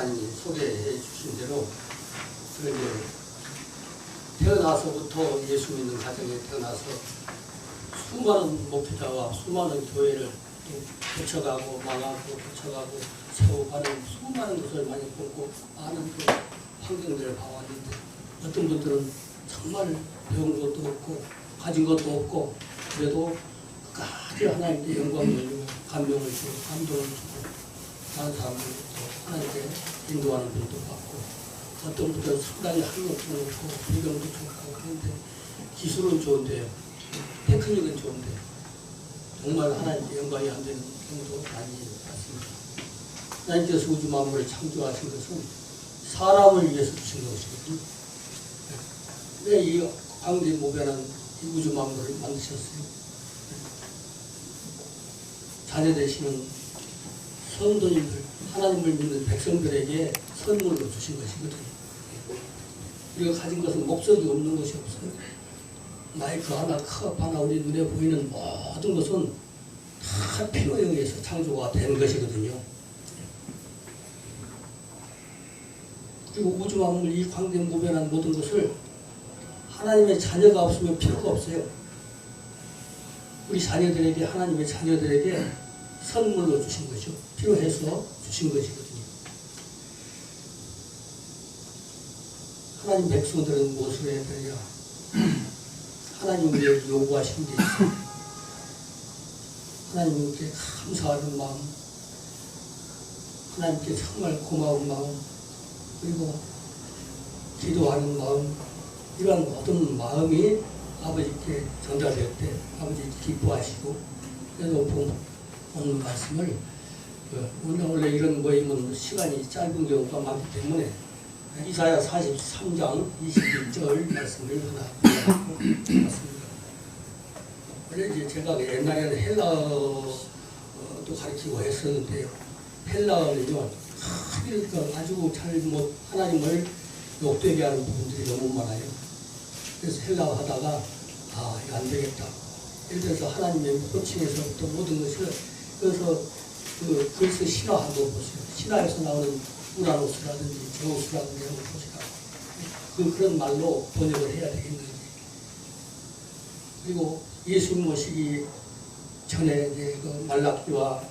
최목사님이 소개해 주신 대로 그 이제 태어나서부터 예수 믿는 가정에 태어나서 수많은 목회자와 수많은 교회를 또 거쳐가고 망하고 거쳐가고 세워가는 수많은 것을 많이 보고 많은 그 환경들을 봐왔는데 어떤 분들은 정말 배운 것도 없고 가진 것도 없고 그래도 끝까지 하나님께 영광을 돌리고 감명을 주고 감동을 주고 다른 사람들도 하나님께 인도하는 분도 봤고 어떤 분들은 상당히 학력도 높고 배경도 좋고 그런데 기술은 좋은데요 테크닉은 좋은데 정말 하나님께 영광이 안 되는 경우도 많이 봤습니다. 하나님께서 우주 만물을 창조하신 것은 사람을 위해서 주신 것이거든요. 왜 이 광대 모변한 이 우주 만물을 만드셨어요? 자녀 되시는 성도님들, 하나님을 믿는 백성들에게 선물로 주신 것이거든요. 우리가 가진 것은 목적이 없는 것이 없어요. 마이크 하나, 컵 하나, 우리 눈에 보이는 모든 것은 다 필요에 의해서 창조가 된 것이거든요. 그리고 우주 만물 이 광대 무변한 모든 것을 하나님의 자녀가 없으면 필요가 없어요. 우리 자녀들에게 하나님의 자녀들에게 선물로 주신 것이죠. 필요해서 주신 것이거든요. 하나님 백성들은 무엇을 해야 되냐? 하나님 우리에게 요구하신 게 있어요. 하나님께 감사하는 마음, 하나님께 정말 고마운 마음, 그리고 기도하는 마음, 이러한 모든 마음이 아버지께 전달될 때 아버지 기뻐하시고 그래서 본- 오늘 말씀을 그 원래 원래 이런 모임은 시간이 짧은 경우가 많기 때문에 이사야 43장 21절 말씀을 하나 봤습니다. 원래 이제 제가 옛날에는 헬라어도 가르치고 했었는데요. 헬라어는요, 그러니까 아주 잘못 하나님을 욕되게 하는 부분들이 너무 많아요. 그래서 헬라어 하다가 아 이거 안 되겠다. 예를 들어서 하나님의 호칭에서부터 모든 것을 그래서 그 그리스 신화 한번 보세요. 신화에서 나오는 우라노스라든지 제우스라든지 한번 보시라. 그 그런 말로 번역을 해야 되겠는지. 그리고 예수님 모시기 전에 이제 그 말라기와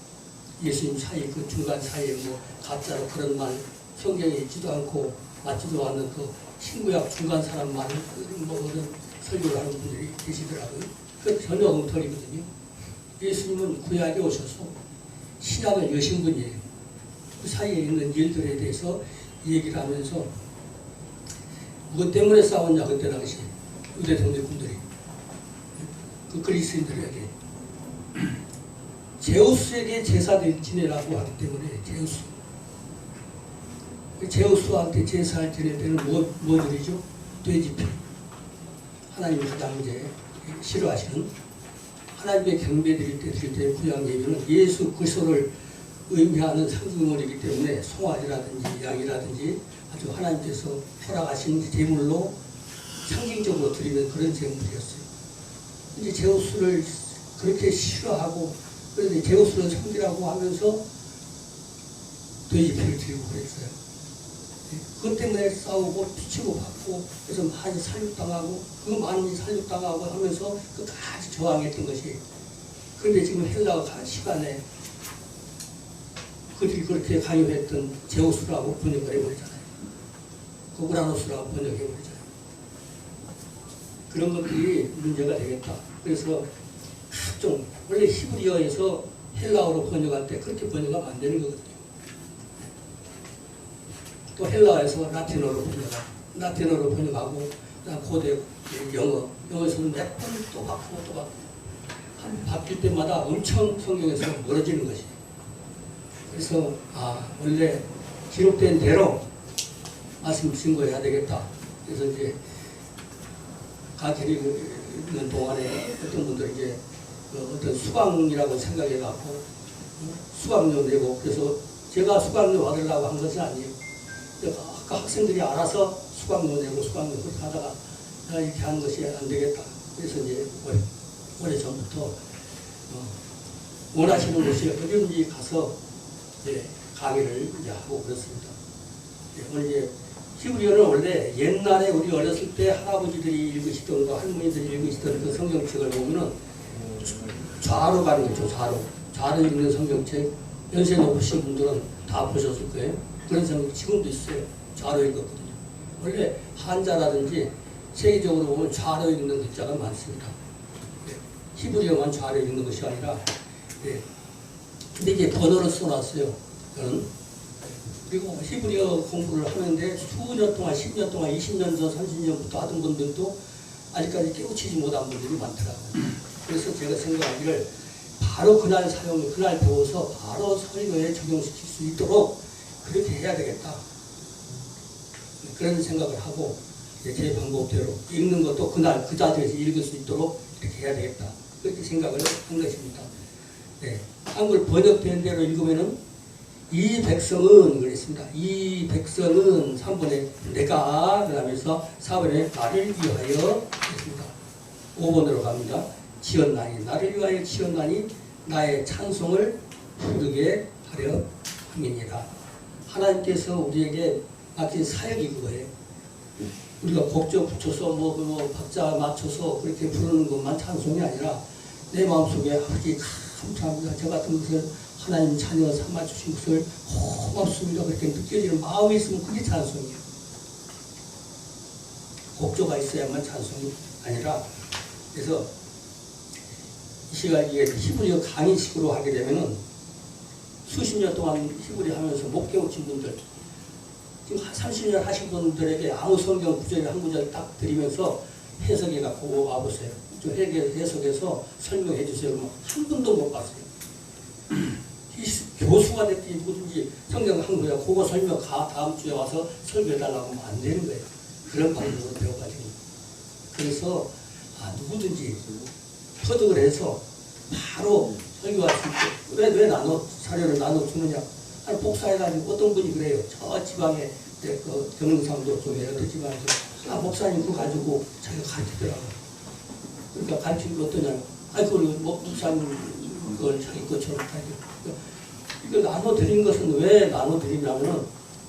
예수님 사이 그 중간 사이에 뭐 가짜로 그런 말 성경에 있지도 않고 맞지도 않는 그 신구약 중간 사람만 뭐든 설교를 하는 분들이 계시더라고요. 그 전혀 엉터리거든요. 예수님은 구약에 오셔서 신약을 여신 분이에요. 그 사이에 있는 일들에 대해서 얘기를 하면서 무엇 때문에 싸웠냐 그때 당시 유대 동맹군들이 그 그리스인들에게 제우스에게 제사를 지내라고 하기 때문에 제우스 그 제우스한테 제사를 지낼 때는 뭐, 뭐 드리죠? 돼지피 하나님이 가장 이제 싫어하시는 하나님의 경배 드릴 때 드릴 때 구약 예배는 예수 그리스도를 의미하는 상징물이기 때문에 송아지라든지 양이라든지 아주 하나님께서 허락하신 제물로 상징적으로 드리는 그런 제물이었어요. 이제 제우스를 그렇게 싫어하고 그런데 제우스를 섬기라고 하면서 돼지피를 드리고 그랬어요. 그것 때문에 싸우고 피치고 받고 그래서 많이 살육당하고 그 많이 살육당하고 하면서 끝까지 저항했던 것이 그런데 지금 헬라 가 시간에 그들이 그렇게 강요했던 제우스라고 번역을 해버리잖아요. 고브라노스라고 번역해버리잖아요. 그런 것들이 문제가 되겠다. 그래서 좀 원래 히브리어에서 헬라어로 번역할 때 그렇게 번역하면 안 되는 거거든요. 또 헬라어에서 라틴어로 번역하고 라틴어로 번역하고 그다음 고대 영어 영어에서는 몇 번 또 바꾸고 또 바꾸고. 한 바뀔 때마다 엄청 성경에서 멀어지는 것이. 그래서 아 원래 기록된 대로 말씀 증거해야 되겠다. 그래서 이제 가르치는 동안에 어떤 분들이 이제 그 어떤 수강이라고 생각해 갖고 수강료 내고. 그래서 제가 수강료 받으려고 한 것이 아니에요. 아까 학생들이 알아서 수강료 내고 수강료 그렇게 하다가 내가 이렇게 하는 것이 안 되겠다. 그래서 이제 오래, 오래 전부터 어, 원하시는 곳이 어디든지 가서 이제 강의를 이제 하고 그렇습니다. 예, 이제 히브리어는 원래 옛날에 우리 어렸을 때 할아버지들이 읽으시던 거 할머니들이 읽으시던 그 성경책을 보면은 좌로 가는 거죠 좌로 좌로 읽는 성경책 연세 높으신 분들은 다 보셨을 거예요 그런 성경 지금도 있어요. 좌로 읽었거든요. 원래 한자라든지 세계적으로 보면 좌로 읽는 글자가 많습니다. 예, 히브리어만 좌로 읽는 것이 아니라 예, 근데 이게 번호를 써놨어요. 저는. 그리고 히브리어 공부를 하는데 수년 동안, 10년 동안, 20년 전, 30년부터 하던 분들도 아직까지 깨우치지 못한 분들이 많더라고요. 그래서 제가 생각하기를 바로 그날 사용, 그날 배워서 바로 설교에 적용시킬 수 있도록 그렇게 해야 되겠다. 그런 생각을 하고 제 방법대로 읽는 것도 그날 그 자리에서 읽을 수 있도록 이렇게 해야 되겠다. 그렇게 생각을 한 것입니다. 네. 한글 번역된 대로 읽으면은 이 백성은 그랬습니다. 이 백성은 3번에 내가 그러면서 4번에 나를 위하여 그랬습니다. 5번으로 갑니다. 지었나니 나를 위하여 지었나니 나의 찬송을 부르게 하려 함이니라. 하나님께서 우리에게 맡긴 사역이 그거예요. 우리가 곡조 붙여서 뭐, 뭐 박자 맞춰서 그렇게 부르는 것만 찬송이 아니라 내 마음속에 아버지 감사합니다. 저 같은 것을 하나님 자녀 삼아 주신 것을 고맙습니다. 그렇게 느껴지는 마음이 있으면 그게 찬송이에요. 곡조가 있어야만 찬송이 아니라 그래서 이 시간 이게 히브리어 강의식으로 하게 되면은 수십 년 동안 히브리 하면서 못 깨우친 분들 지금 한 30년 하신 분들에게 아무 성경 구절이 한 구절 딱 드리면서 해석해 갖고 와보세요. 저 해석- 해석해서 설명해 주세요. 그러면 한 분도 못 봤어요. 교수가 됐든지 누구든지 성경 한 거야. 그거 설명 가 다음 주에 와서 설교해달라고 하면 안 되는 거예요. 그런 방법으로 배워가지고. 그래서 아, 누구든지 터득을 해서 바로 설교할 수 있게 왜, 왜 나눠 자료를 나눠 주느냐. 아니 복사해가지고 어떤 분이 그래요? 저 지방에 그 경상도 쪽에 어떤 지방에서 아 목사님 그거 가지고 자기가 가르치더라고 그러니까 가르치는 게 어떠냐 아니 그걸 뭐 목사님 그걸 자기 것처럼 가지고 이거 나눠 드린 것은 왜 나눠 드리냐면은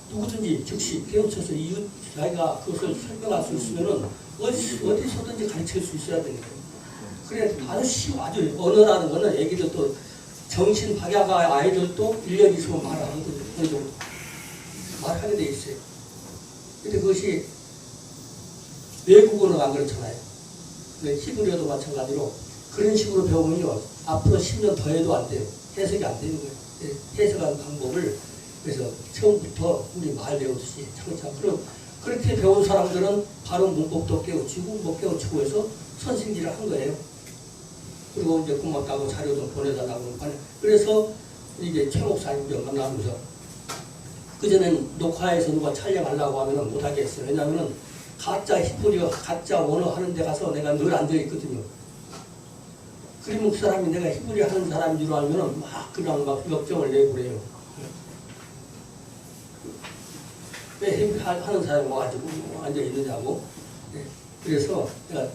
누구든지 즉시 깨우쳐서 이웃 자기가 그것을 설명할 수 있으면은 어디, 어디서든지 가르칠 수 있어야 거예요. 그래 쉬워 아주 언어라는 거는 애기들도 정신 박야가 아이들도 1년 있으면 말을. 어느 정도. 말하는 데 있어요. 근데 그것이 외국어는 안 그렇잖아요. 근데 히브리어도 마찬가지로 그런 식으로 배우면요. 앞으로 10년 더 해도 안 돼요. 해석이 안 되는 거예요. 예, 해석하는 방법을 그래서 처음부터 우리 말 배우듯이 차근차근 그럼 그렇게 배운 사람들은 바로 문법도 깨우치고 못 깨우치고 해서 선생질을 한 거예요. 그리고 이제 고맙다고 자료도 보내달라고 그래서 이제 최 목사님들 만나면서 그전엔 녹화해서 누가 촬영하려고 하면 못 하겠어요. 왜냐하면 가짜 히브리어, 가짜 원어 하는 데 가서 내가 늘 앉아 있거든요. 그림 그 사람이 내가 히브리 하는 사람인 줄 알면은 막 그냥 막 역정을 내고 그래요. 왜 히브리 하- 하는 사람이 와가지고 앉아 있느냐고. 네. 그래서 내가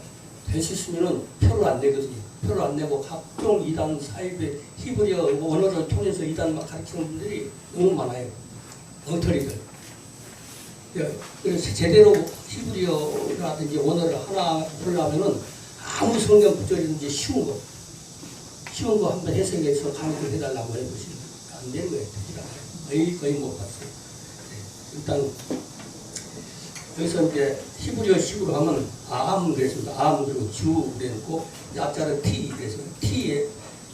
될 수 있으면은 표를 안 내거든요. 표를 안 내고 각종 이단 사입의 히브리어 원어를 통해서 이단 막 가르치는 분들이 너무 많아요. 엉터리들. 예, 그래서 제대로 히브리어라든지 원어를 하나 하려면은 아무 성경 구절이든지 쉬운 거, 쉬운 거 한번 해석해서 강의를 해달라고 해보시면 안 되는 거예요. 거의, 거의 못 봤어요. 네, 일단, 여기서 이제 히브리어 식으로 하면 암 그랬습니다. 암 그리고 주 그랬고, 약자는 T 그랬습니다. T에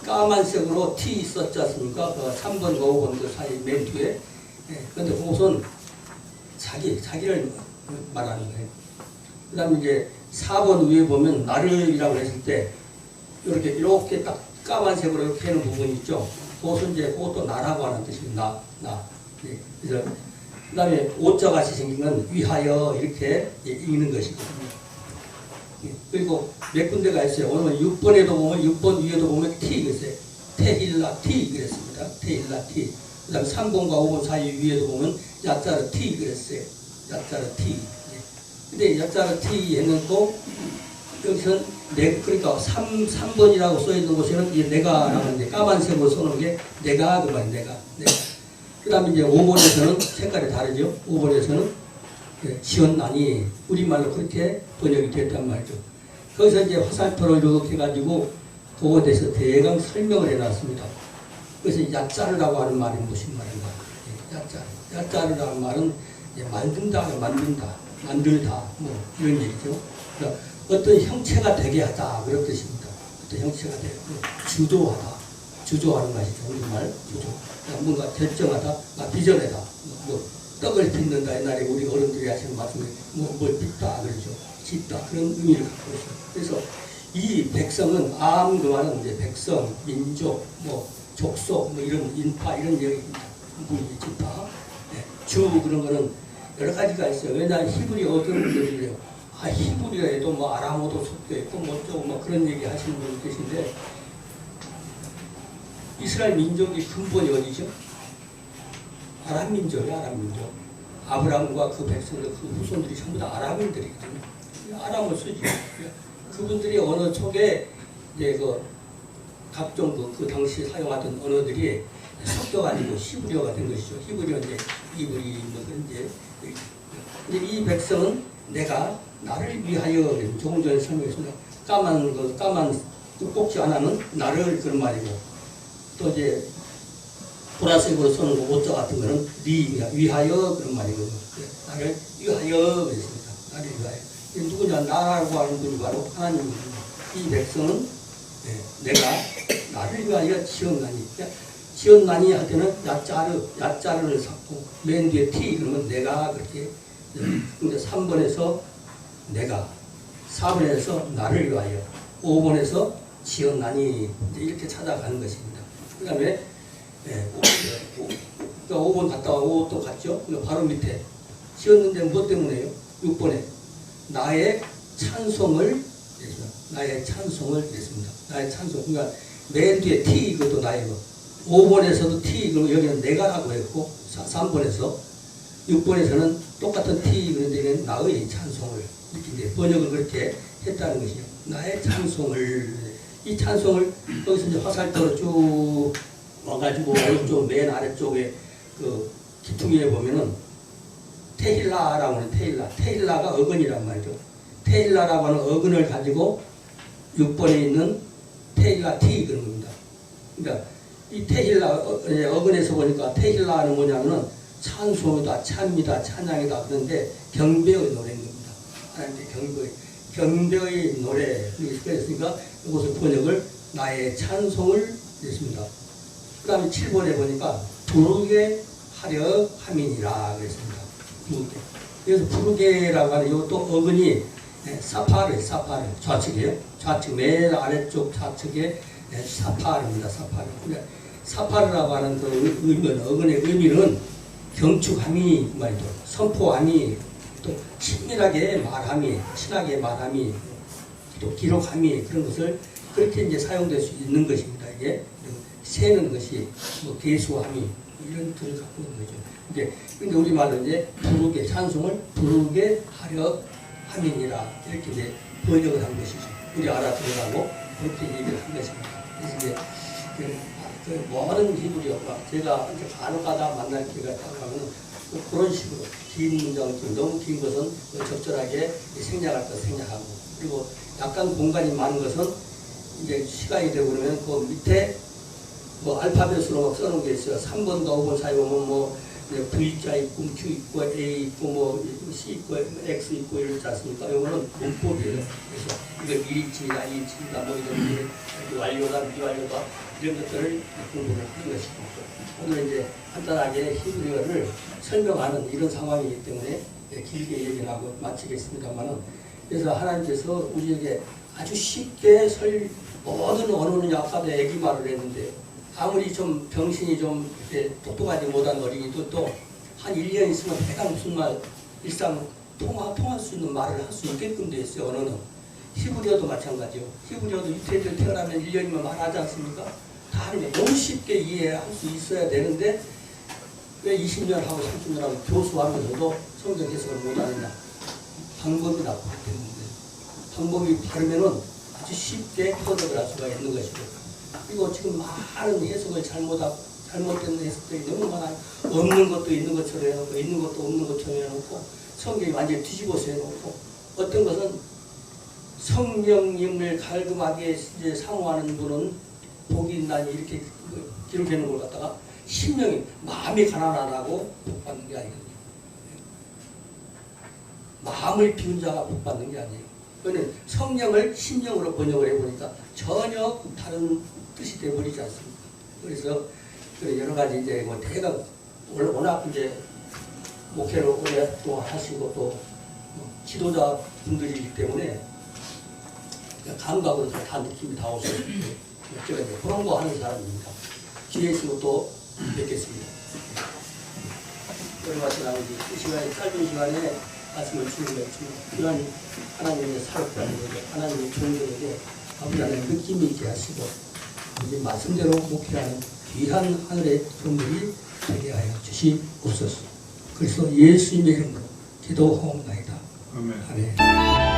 까만색으로 T 썼지 않습니까? 그 3번과 5번 그 사이 맨 뒤에. 예, 근데 그것은 자기, 자기를 말하는 거예요. 그 다음에 이제 4번 위에 보면 나를이라고 했을 때 이렇게 이렇게 딱 까만색으로 이렇게 하는 부분이 있죠. 그것은 이제 그것도 나라고 하는 뜻입니다. 나, 나. 예, 그래서 그 다음에 오자 같이 생긴 건 위하여 이렇게 예, 읽는 것이거든요. 예, 그리고 몇 군데가 있어요. 오늘 6번에도 보면 6번 위에도 보면 T 있어요. 테힐라 T 그랬습니다. 테힐라 T. 그 다음 3번과 5번 사이 위에도 보면 야자르 T 그랬어요. 야자르 T. 예. 근데 야자르 T 또 여기서는 내, 그러니까 3, 3번이라고 써 있는 곳에는 이게 내가라는 게 까만색으로 써놓은 게 내가 그 말이야, 내가. 내가. 그 다음에 이제 5번에서는 색깔이 다르죠. 5번에서는 지원난이 우리말로 그렇게 번역이 됐단 말이죠. 거기서 이제 화살표를 이렇게 해가지고 그거에 대해서 대강 설명을 해놨습니다. 그래서 야짜르라고 하는 말이 무슨 말인가? 예, 야짜르. 야짜르라는 말은 만든다, 만든다, 만들다, 뭐 이런 얘기죠. 그러니까 어떤 형체가 되게 하다, 그런 뜻입니다. 어떤 형체가 되고, 주도하다, 주도하는 것이죠. 우리말 주도. 그러니까 뭔가 결정하다, 막 빚어내다, 뭐 떡을 빚는다. 옛날에 우리 어른들이 하시는 말씀에 뭐, 뭘 빚다, 그러죠. 짓다, 그런 의미를 갖고 있어요. 그래서 이 백성은 암 그와는 이제 백성, 민족, 뭐 족속, 뭐 이런 인파 이런 얘기입니다. 무리, 지파, 네. 주 그런 거는 여러 가지가 있어요. 왜냐하면 히브리 어떤 분들이 그래요. 아 히브리라 해도 뭐 아람어도 섞여 있고 뭐 어쩌고 뭐 그런 얘기 하시는 분이 계신데 이스라엘 민족이 근본이 어디죠? 아람 민족이 아람 민족. 아브라함과 그 백성들 그 후손들이 전부 다 아람인들이거든요. 아람을 쓰지. 그분들이 언어 속에 이제 그 각종 그, 그 당시 사용하던 언어들이 섞여가지고 히브리어가 된 것이죠. 히브리어 이제 이브리 뭐 이제 근데 이 백성은 내가 나를 위하여 조금 전에 설명했습니다. 까만 그 까만 그 꼭지 하나는 나를 그런 말이고 또 이제 보라색으로 써는 거 오자 같은 거는 리 위하여 그런 말이거든요. 나를 위하여 그랬습니다. 나를 위하여. 누구냐 나라고 하는 분이 바로 하나님입니다. 이 백성은 네, 내가 나를 위하여 지었나니 지었나니 할 때는 야짜르 야짜르를 샀고 맨 뒤에 티 그러면 내가 그렇게 근데 3번에서 내가 4번에서 나를 위하여 5번에서 지었나니 이렇게 찾아가는 것입니다. 그 다음에 네, 5번 갔다 와 5또 갔죠. 바로 밑에 지었는데 무엇 때문에요? 6번에 나의 찬송을 나의 찬송을 했습니다. 나의 찬송. 그러니까 맨 뒤에 T 이것도 나의 거. 5번에서도 T 그럼 여기는 내가라고 했고 3번에서 6번에서는 똑같은 T 그런데 나의 찬송을 이렇게 번역을 그렇게 했다는 것이요. 나의 찬송을 이 찬송을 거기서 이제 화살표로 쭉 와가지고 오른쪽 맨 아래쪽에 그 기퉁이에 보면은 테힐라라고 하는 테힐라. 테힐라가 어근이란 말이죠. 테힐라라고 하는 어근을 가지고 6번에 있는 테힐라 T 그런 겁니다. 그러니까 이 테힐라 어, 어근에서 보니까 테힐라는 뭐냐면은 찬송이다, 찬미다, 찬양이다 그런데 경배의 노래인 겁니다. 하나님의 경배, 경배의 노래 그랬으니까 이것을 번역을 나의 찬송을 했습니다. 그 다음에 7번에 보니까 부르게 하려 함이니라 그랬습니다. 부르게. 그래서 부르게라고 하는 이것도 어근이 네, 사파르, 사파르. 좌측이에요. 좌측, 맨 아래쪽 좌측에 네, 사파르입니다. 사파르. 그러니까 사파르라고 하는 그 의미는, 어근의 의미는 경축함이 말이죠. 선포함이, 또 친밀하게 말함이, 친하게 말함이, 또 기록함이 그런 것을 그렇게 이제 사용될 수 있는 것입니다. 이게 세는 것이 뭐 개수함이 이런 뜻을 갖고 있는 거죠. 근데 우리 말로 이제 부르게 찬송을 부르게 하려 함이니라 이렇게 이제 번역을 한 것이죠. 우리 알아들으라고 그렇게 얘기를 한 것입니다. 그래서 이제 그, 그 모든 히브리어가 제가 이제 간혹 가다 만날 기회가 있다면은 그런 식으로 긴 문장, 너무 긴 것은 적절하게 생략할 것 생략하고 그리고 약간 공간이 많은 것은 이제 시간이 되고 그러면 그 밑에 뭐 알파벳으로 막 써놓은 게 있어요. 3번과 5번 사이 보면 뭐 V자 있고 Q 있고 A 있고 뭐 C 있고 X 있고 이렇지 않습니까? 이거는 문법이에요. 그래서 이거 일치나 이치나 뭐 이런 게 완료다 미완료다 이런 것들을 공부를 하는 것이고 오늘 이제 간단하게 히브리어를 설명하는 이런 상황이기 때문에 길게 얘기를 하고 마치겠습니다만은 그래서 하나님께서 우리에게 아주 쉽게 설 모든 언어는 아까도 애기 말을 했는데 아무리 좀 병신이 좀 똑똑하지 못한 어린이도 또 한 1년 있으면 배가 무슨 말 일상 통화, 통할 수 있는 말을 할 수 있게끔 돼 있어요, 언어는. 히브리어도 마찬가지요. 히브리어도 이태리를 태어나면 1년이면 말하지 않습니까? 다 하는데 너무 쉽게 이해할 수 있어야 되는데 왜 20년 하고 30년 하고 교수하면서도 성경 해석을 못하느냐. 방법이 나쁘기 때문에. 방법이 다르면은 아주 쉽게 해석을 할 수가 있는 것이고 그리고 지금 많은 해석을 잘못하고 잘못된 해석들이 너무 많아요. 없는 것도 있는 것처럼 해놓고 있는 것도 없는 것처럼 해놓고 성경이 완전히 뒤집어서 해놓고 어떤 것은 성령님을 갈급하게 이제 사모하는 분은 복이 있나니 이렇게 그 기록해 놓은 걸 갖다가 심령이 마음이 가난하다고 복 받는 게 아니거든요. 마음을 비운 자가 복 받는 게 아니에요. 그는 성령을 심령으로 번역을 해보니까 전혀 다른 뜻이 돼버리지 않습니다. 그래서 그 여러 가지 이제 뭐 월- 워낙 이제 목회를 오랫동안 하시고 또 지도자 분들이기 때문에 감각으로 다, 다 느낌이 다 오셔요. 제가 이제 그런 거 하는 사람입니다. 기회 있으면 또 뵙겠습니다. 여러 가지 나오지 이 시간에 짧은 시간에 말씀을 주는 것 필요한 하나님의 거죠. 하나님의 종들에게 아버지 하나님 느낌이 있게 하시고 이제 말씀대로 목회하는 귀한 하늘의 종들이 되게 하여 주시옵소서. 그래서 예수님의 이름으로 기도하옵나이다. 아멘. 아멘.